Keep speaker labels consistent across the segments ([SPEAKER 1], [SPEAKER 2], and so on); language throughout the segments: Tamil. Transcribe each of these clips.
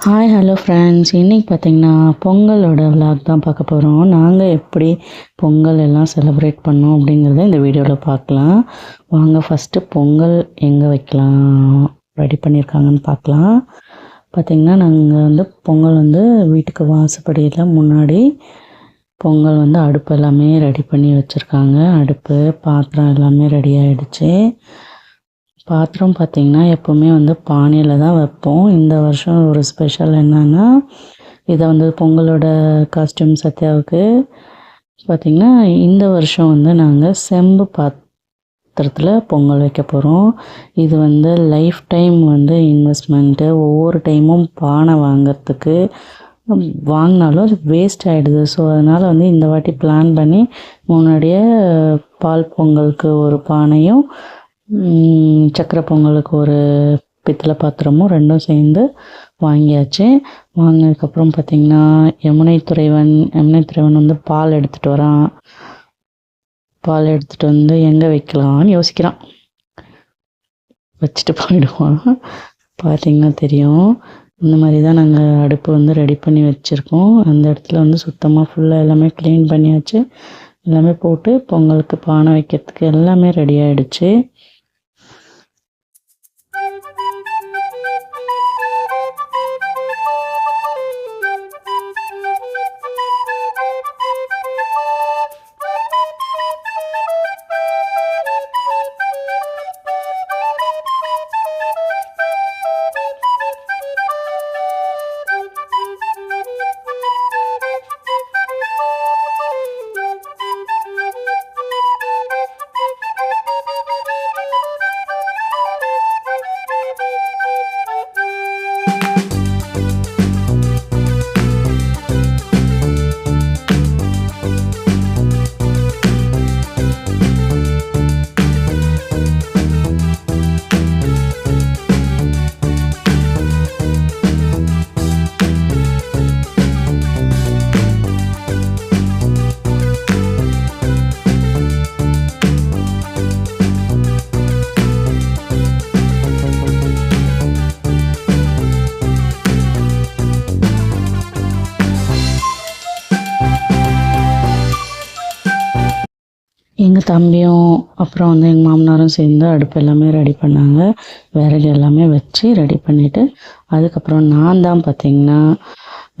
[SPEAKER 1] ஹாய் ஹலோ ஃப்ரெண்ட்ஸ் இன்றைக்கி பார்த்தீங்கன்னா பொங்கலோட விலாக் தான் பார்க்க போகிறோம் நாங்கள் எப்படி பொங்கல் எல்லாம் செலிப்ரேட் பண்ணோம் அப்படிங்கிறத இந்த வீடியோவில் பார்க்கலாம். வாங்க ஃபஸ்ட்டு பொங்கல் எங்கே வைக்கலாம்? ரெடி பண்ணியிருக்காங்கன்னு பார்க்கலாம். பார்த்திங்கன்னா நாங்கள் வந்து பொங்கல் வந்து வீட்டுக்கு வாசப்படியில் முன்னாடி பொங்கல் வந்து அடுப்பு எல்லாமே ரெடி பண்ணி வச்சுருக்காங்க. அடுப்பு பாத்திரம் எல்லாமே ரெடி ஆகிடுச்சு பாத்திரம் பார்த்திங்கன்னா எப்போவுமே வந்து பானையில் தான் வைப்போம். இந்த வருஷம் ஒரு ஸ்பெஷல் என்னென்னா இதை வந்து பொங்கலோட காஸ்டியூம் சத்யாவுக்கு பார்த்திங்கன்னா இந்த வருஷம் வந்து நாங்கள் செம்பு பாத்திரத்தில் பொங்கல் வைக்க போகிறோம் இது வந்து லைஃப் டைம் வந்து இன்வெஸ்ட்மெண்ட்டு ஒவ்வொரு டைமும் பானை வாங்கிறதுக்கு வாங்கினாலும் அது வேஸ்ட் ஆகிடுது ஸோ அதனால் வந்து இந்த வாட்டி பிளான் பண்ணி முன்னாடியே பால் பொங்கலுக்கு ஒரு பானையும் சக்கரை பொங்கலுக்கு ஒரு பித்தளை பாத்திரமும் ரெண்டும் சேர்ந்து வாங்கியாச்சு. வாங்கினதுக்கப்புறம் பார்த்திங்கன்னா யமுனை துறைவன் யமுனை துறைவன் வந்து பால் எடுத்துகிட்டு வரான். பால் எடுத்துகிட்டு வந்து எங்கே வைக்கலாம்னு யோசிக்கிறான். வச்சுட்டு போயிடுவான். பார்த்தீங்கன்னா தெரியும். இந்த மாதிரி தான் நாங்கள் அடுப்பு வந்து ரெடி பண்ணி வச்சுருக்கோம். அந்த இடத்துல வந்து சுத்தமாக ஃபுல்லாக எல்லாமே க்ளீன் பண்ணியாச்சு. எல்லாமே போட்டு பொங்கலுக்கு பானை வைக்கிறதுக்கு எல்லாமே ரெடி ஆகிடுச்சு Thank you. தம்பியும் அப்புறம் வந்து எங்கள் மாமனாரும் சேர்ந்து அடுப்பு எல்லாமே ரெடி பண்ணாங்க. விறகு எல்லாமே வச்சு ரெடி பண்ணிவிட்டு அதுக்கப்புறம் நான் தான் பார்த்திங்கன்னா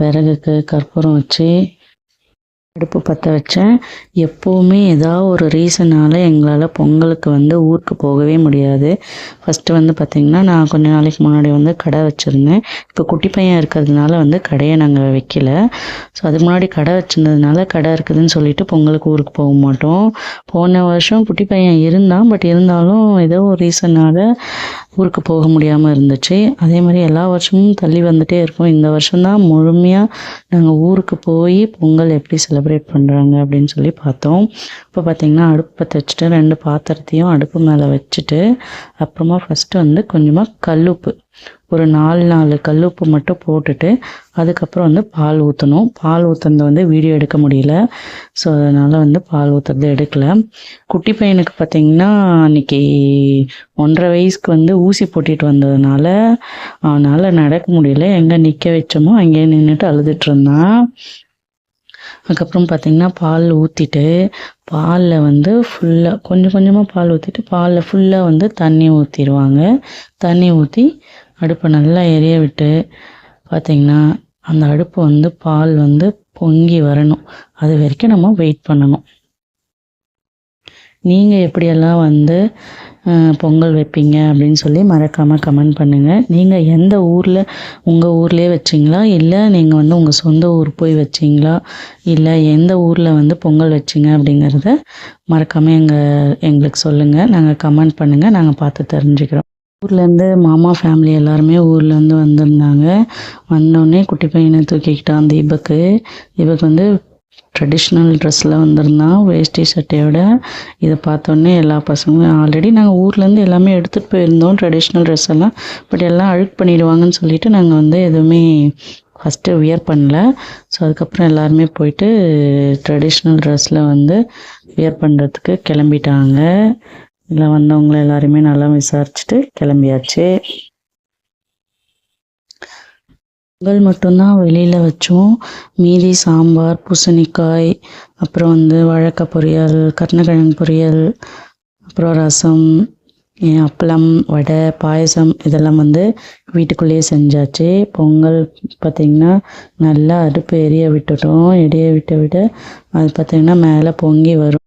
[SPEAKER 1] விறகுக்கு கற்பூரம் வச்சு அடுப்பு பற்ற வச்சேன். எப்போவுமே ஏதாவது ஒரு ரீசனால் எங்களால் பொங்கலுக்கு வந்து ஊருக்கு போகவே முடியாது. ஃபஸ்ட்டு வந்து பார்த்திங்கன்னா நான் கொஞ்ச நாளைக்கு முன்னாடி வந்து கடை வச்சுருந்தேன். இப்போ குட்டி பையன் இருக்கிறதுனால வந்து கடையை நாங்கள் வைக்கல. ஸோ அதுக்கு முன்னாடி கடை வச்சுருந்ததுனால கடை இருக்குதுன்னு சொல்லிட்டு பொங்கலுக்கு ஊருக்கு போக மாட்டோம். போன வருஷம் குட்டி பையன் இருந்தான். பட் இருந்தாலும் ஏதோ ஒரு ரீசனால் ஊருக்கு போக முடியாமல் இருந்துச்சு. அதே மாதிரி எல்லா வருஷமும் தள்ளி வந்துகிட்டே இருக்கும். இந்த வருஷம்தான் முழுமையாக நாங்கள் ஊருக்கு போய் பொங்கல் எப்படி செலவு செலிப்ரேட் பண்ணுறாங்க அப்படின்னு சொல்லி பார்த்தோம். இப்போ பார்த்திங்கன்னா அடுப்பு பற்ற வச்சுட்டு ரெண்டு பாத்திரத்தையும் அடுப்பு மேலே வச்சுட்டு அப்புறமா ஃபஸ்ட்டு வந்து கொஞ்சமாக கல்லுப்பு. ஒரு நாலு நாலு கல்லுப்பு மட்டும் போட்டுட்டு அதுக்கப்புறம் வந்து பால் ஊற்றணும் பால் ஊற்றுறது வந்து வீடியோ எடுக்க முடியல. ஸோ அதனால் வந்து பால் ஊற்றுறது எடுக்கல. குட்டி பையனுக்கு பார்த்திங்கன்னா அன்றைக்கி ஒன்றரை வயசுக்கு வந்து ஊசி போட்டிட்டு வந்ததுனால அவனால் நடக்க முடியல. எங்கே நிற்க வச்சோமோ அங்கேயே நின்றுட்டு அழுதுட்டு இருந்தான். அதுக்கப்புறம் பார்த்திங்கன்னா பால் ஊற்றிட்டு பாலில் வந்து ஃபுல்லாக கொஞ்சம் கொஞ்சமாக பால் ஊற்றிட்டு பாலில் ஃபுல்லாக வந்து தண்ணி ஊற்றிடுவாங்க தண்ணி ஊற்றி அடுப்பை நல்லா எரிய விட்டு பார்த்திங்கன்னா அந்த அடுப்பு வந்து பால் வந்து பொங்கி வரணும். அது வரைக்கும் நம்ம வெயிட் பண்ணணும். நீங்கள் எப்படியெல்லாம் வந்து பொங்கல் வைப்பீங்க அப்படின்னு சொல்லி மறக்காமல் கமெண்ட் பண்ணுங்கள் நீங்கள் எந்த ஊரில் உங்கள் ஊர்லேயே வச்சிங்களா? இல்லை நீங்கள் வந்து உங்கள் சொந்த ஊர் போய் வச்சிங்களா? இல்லை எந்த ஊரில் வந்து பொங்கல் வச்சிங்க அப்படிங்கிறத மறக்காமல் எங்கள் எங்களுக்கு சொல்லுங்கள் நாங்கள் கமெண்ட் பண்ணுங்கள் நாங்கள் பார்த்து தெரிஞ்சுக்கிறோம். ஊர்லேருந்து மாமா ஃபேமிலி எல்லாருமே ஊர்லேருந்து வந்திருந்தாங்க. வந்தோடனே குட்டி பையனை தூக்கிக்கிட்டான் தீபக்கு. தீபக் வந்து ட்ரெடிஷ்னல் ட்ரெஸ்ஸில் வந்திருந்தா வேஷ்டி சட்டையோட இதை பார்த்தோன்னே எல்லா பசங்களும் ஆல்ரெடி நாங்கள் ஊர்லேருந்து எல்லாமே எடுத்துகிட்டு போயிருந்தோம் ட்ரெடிஷ்னல் ட்ரெஸ் எல்லாம். பட் எல்லாம் அழுக் பண்ணிடுவாங்கன்னு சொல்லிட்டு நாங்கள் வந்து எதுவுமே ஃபஸ்ட்டு வியர் பண்ணல. ஸோ அதுக்கப்புறம் எல்லாருமே போயிட்டு ட்ரெடிஷ்னல் ட்ரெஸ்ஸில் வந்து வியர் பண்ணுறதுக்கு கிளம்பிட்டாங்க. இல்லை வந்தவங்கள எல்லாருமே நல்லா விசாரிச்சுட்டு கிளம்பியாச்சு. பொங்கல் மட்டும்தான் வெளியில் வச்சோம். மீதி சாம்பார் பூசணிக்காய் அப்புறம் வந்து வாழைக்காய் பொரியல் கருணக்கிழங்கு பொரியல் அப்புறம் ரசம் அப்பளம் வடை பாயசம் இதெல்லாம் வந்து வீட்டுக்குள்ளேயே செஞ்சாச்சு. பொங்கல் பார்த்திங்கன்னா நல்லா அடுப்பு எரிய விட்டுட்டோம். எரிய விட்டு விட அது பார்த்திங்கன்னா மேலே பொங்கி வரும்.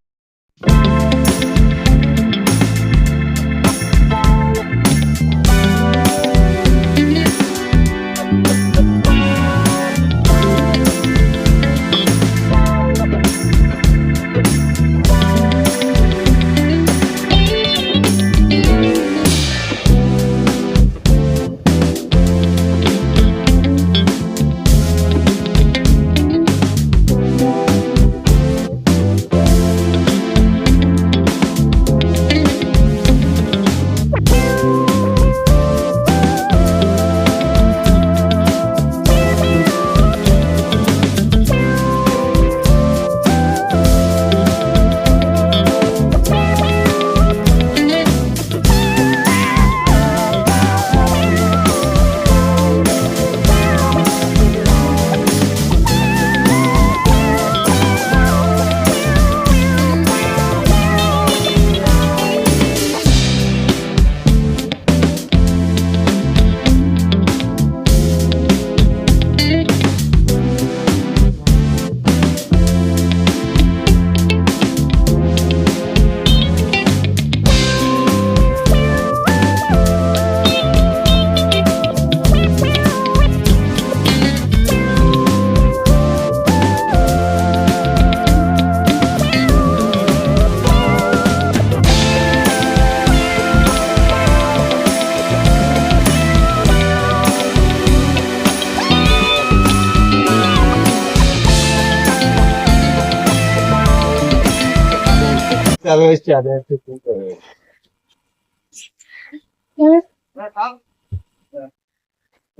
[SPEAKER 2] அதை வச்சு அதை எடுத்து தூக்க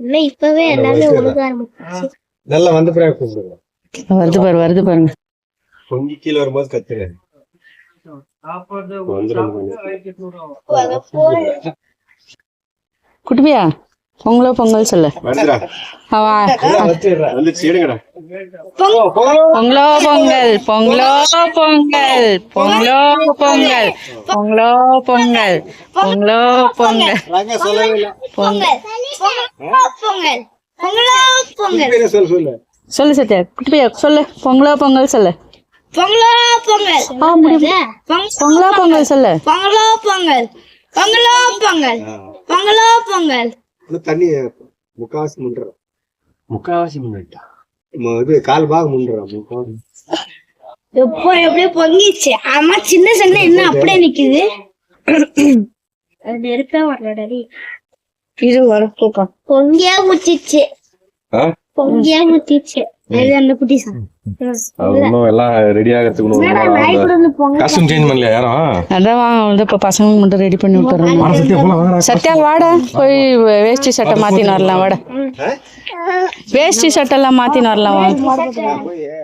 [SPEAKER 3] இல்ல இப்பவே எல்லாமே ஒழுக ஆரம்பிச்சு
[SPEAKER 2] நல்லா வந்த பிறகு கூப்பிடுங்க.
[SPEAKER 1] வருது பாரு வருது பாருங்க.
[SPEAKER 2] பொங்கி கீழே வரும்போது வந்துடும்.
[SPEAKER 1] குட்டுபியா பொங்கலோ பொங்கல் சொல்லு. பொங்கலோ பொங்கல் பொங்கலோ பொங்கல் பொங்கலோ பொங்கல் பொங்கலோ பொங்கல் பொங்கலோ பொங்கல்.
[SPEAKER 3] பொங்கல்.
[SPEAKER 2] சொல்ல சொல்லு.
[SPEAKER 1] சொல்லு சத்யா. குட்டுபியா சொல்லு. பொங்கலோ பொங்கல் சொல்லு.
[SPEAKER 3] பொங்கலோ பொங்கல்.
[SPEAKER 1] பொங்கலோ பொங்கல் சொல்லு.
[SPEAKER 3] பொங்கலோ பொங்கல். பொங்கலோ பொங்கல். பொங்கலோ பொங்கல்.
[SPEAKER 2] இன்னும் தண்ணி முக்காவாசி முண்டுறோம் முக்காவாசி முன்னிட்டா? இது கால் பாகம் முண்டுறோம் முக்காவாசி
[SPEAKER 3] எப்போ எப்படியோ பொங்கிச்சு ஆமா சின்ன சண்டை என்ன அப்படியே நிக்குது? அது இருக்கா வரலடி
[SPEAKER 1] இது வரப்போக்கா
[SPEAKER 3] பொங்கியா முச்சிச்சு
[SPEAKER 2] ஆ?
[SPEAKER 3] பொங்கியா முச்சிச்சு
[SPEAKER 4] இன்னும் எல்லாம் ரெடி ஆகிறதுக்கு காஸ்டியூம் சேஞ்ச் யாரும்
[SPEAKER 1] அதான் வா வந்து இப்போ பசங்களுக்கு மட்டும் ரெடி பண்ணி விட்டுறோம்.
[SPEAKER 4] வாடா சத்யா வாடா.
[SPEAKER 1] போய் வே- வேஷ்டி சட்டை மாத்தின்னு வரலாம் வாடா. வேஷ்டி சட்டைலாம் மாத்தின்னு வரலாம் வா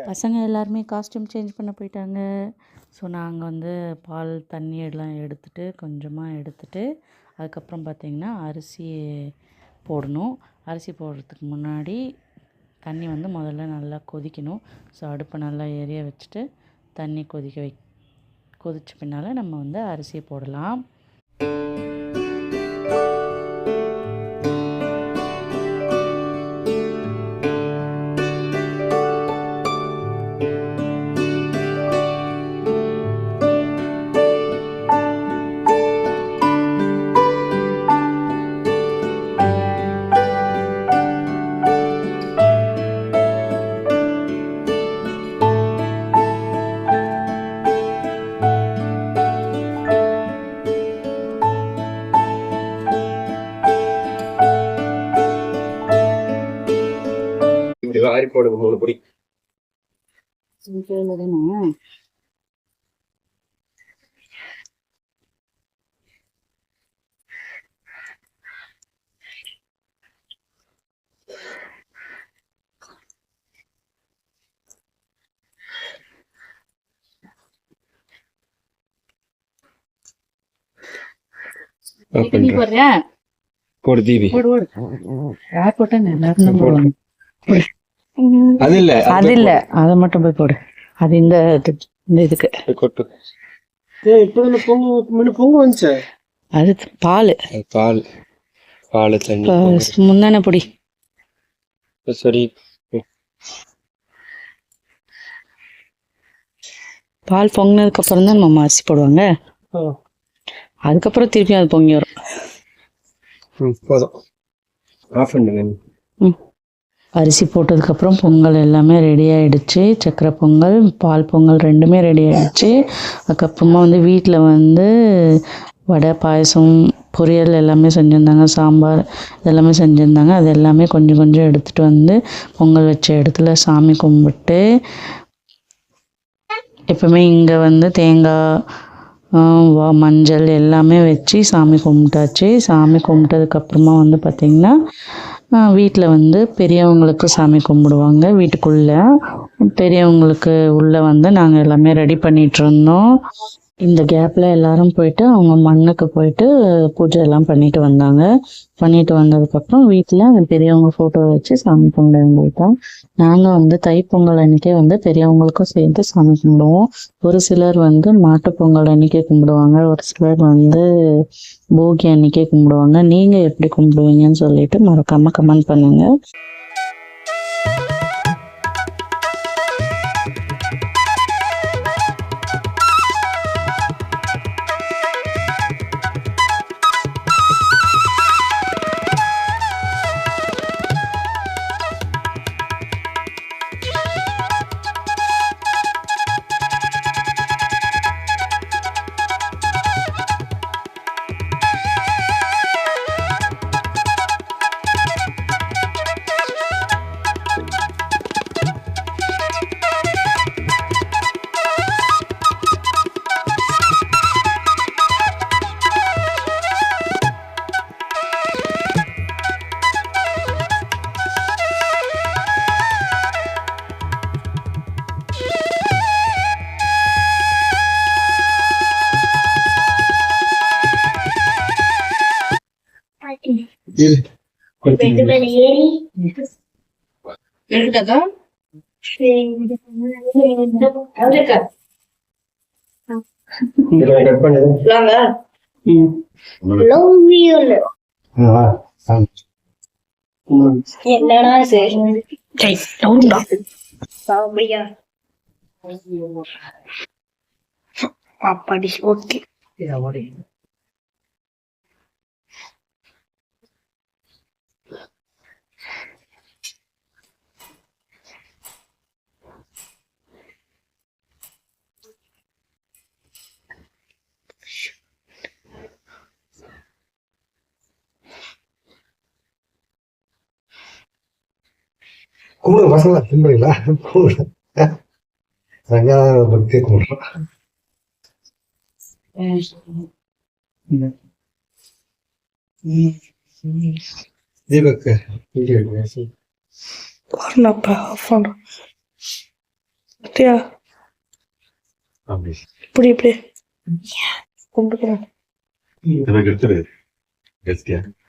[SPEAKER 1] பசங்க எல்லாருமே காஸ்டியூம் சேஞ்ச் பண்ண போயிட்டாங்க. ஸோ நாங்கள் வந்து பால் தண்ணி எல்லாம் எடுத்துட்டு கொஞ்சமாக எடுத்துட்டு அதுக்கப்புறம் பார்த்திங்கன்னா அரிசி போடணும். அரிசி போடுறதுக்கு முன்னாடி தண்ணி வந்து முதல்ல நல்லா கொதிக்கணும். ஸோ அடுப்பை நல்லா எரிய வச்சுட்டு தண்ணி கொதிக்க வை கொதிச்ச பின்னால் நம்ம வந்து அரிசியை போடலாம்.
[SPEAKER 2] போடு தீபி.
[SPEAKER 1] யார் போட்டா எல்லாரும் தான் போடுவாங்க.
[SPEAKER 2] அது இல்ல
[SPEAKER 1] அது இல்ல. அதை மட்டும் போய் போடு. அது இந்த இது- இந்த இதுக்கு.
[SPEAKER 2] இப்போ பொங்கு முன்ன பொங்கு வந்துச்சு?
[SPEAKER 1] அது பால்.
[SPEAKER 2] பால். பால் தண்ணி
[SPEAKER 1] முந்தான பொடி.
[SPEAKER 2] சரி.
[SPEAKER 1] பால் பொங்கினதுக்கு அப்புறம் தான் நம்ம அரிசி போடுவாங்க. அதுக்கப்புறம் திருப்பி அது பொங்கி வரும்.
[SPEAKER 2] ம் போதும். ஆஃப் பண்ணுங்க
[SPEAKER 1] அரிசி போட்டதுக்கப்புறம் பொங்கல் எல்லாமே ரெடி ஆகிடுச்சு சக்கரை பொங்கல் பால் பொங்கல் ரெண்டுமே ரெடி ஆகிடுச்சு அதுக்கப்புறமா வந்து வீட்டில் வந்து வடை பாயசம் பொரியல் எல்லாமே செஞ்சுருந்தாங்க. சாம்பார் இதெல்லாமே செஞ்சுருந்தாங்க. அது எல்லாமே கொஞ்சம் கொஞ்சம் எடுத்துகிட்டு வந்து பொங்கல் வச்ச இடத்துல சாமி கும்பிட்டு எப்பவுமே இங்கே வந்து தேங்காய் வா- மஞ்சள் எல்லாமே வச்சு சாமி கும்பிட்டாச்சு. சாமி கும்பிட்டதுக்கப்புறமா வந்து பார்த்திங்கன்னா வீட்டில் வந்து பெரியவங்களுக்கு சாமி கும்பிடுவாங்க வீட்டுக்குள்ளே. பெரியவங்களுக்கு உள்ளே வந்து நாங்கள் எல்லாமே ரெடி பண்ணிகிட்ருந்தோம் இந்த கேப்பில் எல்லாரும் போயிட்டு அவங்க மண்ணுக்கு போயிட்டு பூஜை எல்லாம் பண்ணிட்டு வந்தாங்க. பண்ணிட்டு வந்ததுக்கப்புறம் வீட்டில் பெரியவங்க ஃபோட்டோ வச்சு சாமி கும்பிடுவோம் நாங்கள் வந்து தைப்பொங்கல் அன்னைக்கே வந்து பெரியவங்களுக்கும் சேர்த்து சாமி கும்பிடுவோம். ஒரு சிலர் வந்து மாட்டு பொங்கல் அன்னைக்கே கும்பிடுவாங்க. ஒரு சிலர் வந்து போகி அன்னைக்கே கும்பிடுவாங்க. நீங்கள் எப்படி கும்பிடுவீங்கன்னு சொல்லிட்டு மறக்காமல் கமெண்ட் பண்ணுங்க.
[SPEAKER 3] ஏறி.
[SPEAKER 2] கட்
[SPEAKER 3] யூ என்னடா சரி. அப்படி ஓகே
[SPEAKER 2] கும்பிடுங்க பசங்களா? கும்பிடுங்களா கும்பிடுங்க ரங்கநாத பக்தியை கும்பிடுறோம். தீபக்
[SPEAKER 5] வரலப்பா இப்படி இப்படி. கும்பிட்டுக்கிறேன்
[SPEAKER 4] எனக்கு எடுத்துரு கெஸ்டியா.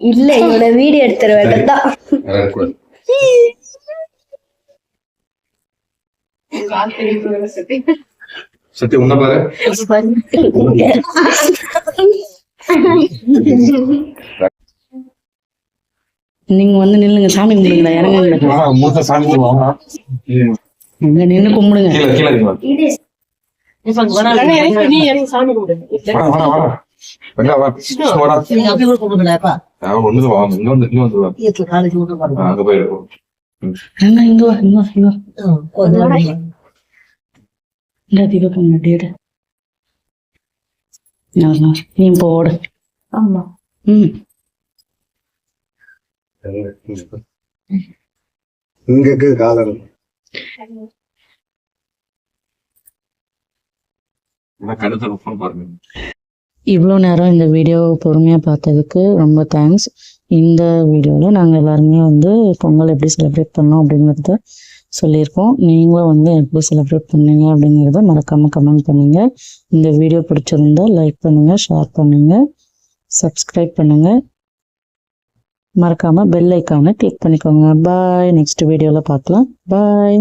[SPEAKER 3] இல்ல இவனோட வீடியோ எடுத்துற வேண்டாம்.
[SPEAKER 4] சத்யா உன்ன பாரு
[SPEAKER 1] நீங்க வந்து நில்லுங்க சாமி கும்பிடுங்களா இறங்குங்க
[SPEAKER 4] மூத்த சாமி கும்பிடுவாங்க.
[SPEAKER 1] இங்க நின்று கும்பிடுங்க
[SPEAKER 4] கீழே கீழே இருக்குமா?
[SPEAKER 5] நீ சாமி கும்பிடு
[SPEAKER 4] அங்க போய் இருக்கும்.
[SPEAKER 1] ரங்கா இங்க இங்க இங்க இந்த தீபக் முன்னாடி நீ போடு.
[SPEAKER 5] ஆமா.
[SPEAKER 1] ம்.
[SPEAKER 2] இங்க இருக்குது காலம்
[SPEAKER 4] என்ன கருத்து ஃபோன் பாருங்க.
[SPEAKER 1] இவ்வளோ நேரம் இந்த வீடியோ பொறுமையாக பார்த்ததுக்கு ரொம்ப தேங்க்ஸ் இந்த வீடியோவில் நாங்கள் எல்லாருமே வந்து பொங்கல் எப்படி செலிப்ரேட் பண்ணோம் அப்படிங்கிறத சொல்லியிருக்கோம். நீங்களும் வந்து எப்படி செலிப்ரேட் பண்ணீங்க அப்படிங்கிறத மறக்காமல் கமெண்ட் பண்ணுங்கள் இந்த வீடியோ பிடிச்சிருந்தா லைக் பண்ணுங்கள் ஷேர் பண்ணுங்கள் சப்ஸ்கிரைப் பண்ணுங்கள் மறக்காமல் பெல் ஐக்கானை கிளிக் பண்ணிக்கோங்க. பாய் நெக்ஸ்ட் வீடியோவில் பார்க்கலாம். பாய்